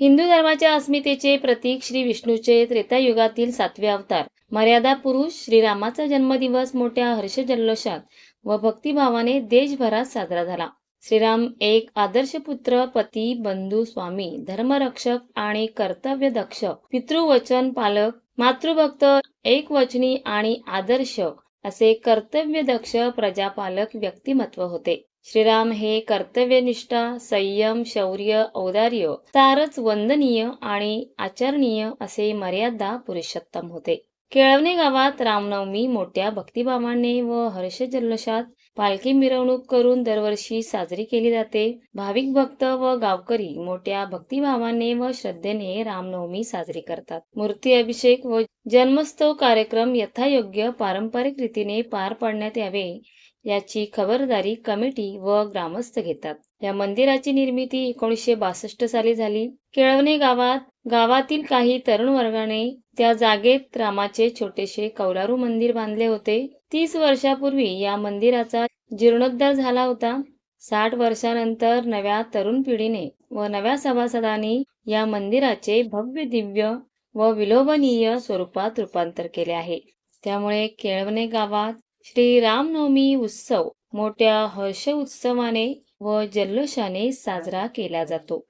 हिंदू धर्माच्या अस्मितेचे प्रतीक श्री विष्णूचे त्रेतायुगातील सातवे अवतार. मर्यादा पुरुष श्रीरामाचा जन्मदिवस मोठ्या हर्षजल्लोषात व भक्तिभावाने देशभरात साजरा झाला. श्रीराम एक आदर्श पुत्र पती बंधू स्वामी धर्मरक्षक आणि कर्तव्यदक्ष पितृवचन पालक मातृभक्त एकवचनी आणि आदर्श असे कर्तव्यदक्ष प्रजापालक व्यक्तिमत्व होते. श्रीराम हे कर्तव्यनिष्ठा संयम शौर्य औदार्य सारच वंदनीय आणि आचरणीय असे मर्यादा पुरुषोत्तम होते. केळवणे गावात रामनवमी मोठ्या भक्तिभावाने व हर्षजल्लोषात पालखी मिरवणूक करून दरवर्षी साजरी केली जाते. भाविक भक्त व गावकरी मोठ्या भक्तिभावाने व श्रद्धेने रामनवमी साजरी करतात. मूर्ती अभिषेक व जन्मोत्सव कार्यक्रम यथायोग्य पारंपरिक रीतीने पार पाडण्यात यावे. याची खबरदारी कमिटी व ग्रामस्थ घेतात. या मंदिराची निर्मिती एकोणीसशे बासष्ट साली झाली. केळवणे गावात गावातील काही तरुण वर्गाने त्या जागेत रामाचे छोटेसे कौलारू मंदिर बांधले होते. तीस वर्षापूर्वी या मंदिराचा जीर्णोद्धार झाला होता. साठ वर्षानंतर नव्या तरुण पिढीने व नव्या सभासदांनी या मंदिराचे भव्य दिव्य व विलोभनीय स्वरूपात रूपांतर केले आहे. त्यामुळे केळवणे गावात श्री रामनवमी उत्सव मोठ्या हर्ष उत्सवाने व जल्लोषाने साजरा केला जातो.